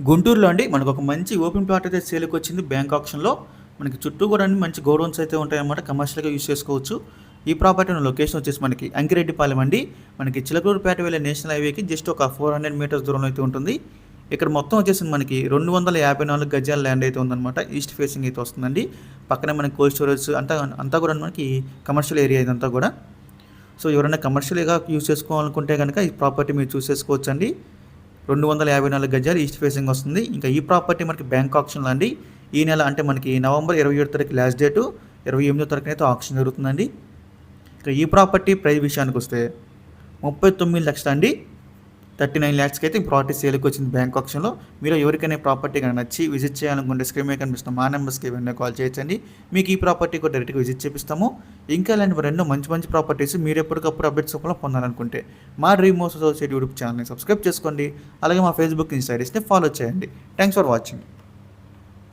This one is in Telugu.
గుంటూరులో అండి మనకు ఒక మంచి ఓపెన్ ప్లాట్ అయితే సేల్కి వచ్చింది బ్యాంక్ ఆప్షన్లో మనకి చుట్టూ కూడా అన్ని మంచి గోడౌన్స్ అయితే ఉంటాయన్నమాట కమర్షియల్గా యూస్ చేసుకోవచ్చు. ఈ ప్రాపర్టీ లొకేషన్ వచ్చేసి మనకి అంకిరెడ్డిపాలెం అండి. మనకి చిలకూరుపేట వెళ్ళే నేషనల్ హైవేకి జస్ట్ ఒక ఫోర్ హండ్రెడ్ మీటర్స్ దూరంలో అయితే ఉంటుంది. ఇక్కడ మొత్తం వచ్చేసి మనకి రెండు వందల యాభై నాలుగు గజాల ల్యాండ్ అయితే ఉందన్నమాట ఈస్ట్ ఫేసింగ్ అయితే వస్తుందండి. పక్కనే మనకి కోల్డ్ స్టోరేజ్ అంతా అంతా కూడా మనకి కమర్షియల్ ఏరియా ఇదంతా కూడా. సో ఎవరైనా కమర్షియల్గా యూస్ చేసుకోవాలనుకుంటే కనుక ఈ ప్రాపర్టీ మీరు చూస్ రెండు వందల యాభై నాలుగు గజాలు ఈస్ట్ ఫేసింగ్ వస్తుంది. ఇంకా ఈ ప్రాపర్టీ మనకి బ్యాంక్ ఆప్షన్లో అండి. ఈ నెల అంటే మనకి నవంబర్ ఇరవై ఏడు తారీఖు లాస్ట్ డేటు ఇరవై ఎనిమిదో తారీఖున అయితే ఆప్షన్ జరుగుతుందండి. ఇక ఈ ప్రాపర్టీ ప్రైస్ విషయానికి వస్తే ముప్పై తొమ్మిది లక్షలు అండి థర్టీ నైన్ ల్యాక్స్కి అయితే ప్రాపర్టీ సేల్కి వచ్చింది బ్యాంక్ ఆప్షన్లో మీరు ఎవరికైనా ప్రాపర్టీ కానీ నచ్చి విజిట్ చేయాలనుకుంటే స్క్రీన్ మీద కనిపిస్తున్న మా నెంబర్స్కి వెంటనే కాల్ చేయొచ్చండి. మీకు ఈ ప్రాపర్టీ కూడా డైరెక్ట్గా విజిట్ చేపిస్తాము. ఇంకా ఇలాంటి రెండు మంచి మంచి ప్రాపర్టీస్ మీరు ఎప్పటికప్పుడు అప్డేట్స్ రూపంలో పొందాలనుకుంటే మా డ్రీమ్ మోస్ అసోసియేట్ యూట్యూబ్ ఛానల్ని సబ్స్క్రైబ్ చేసుకోండి. అలాగే మా ఫేస్బుక్ ఇన్స్టాగ్రామ్స్ని ఫాలో చేయండి. Thanks for watching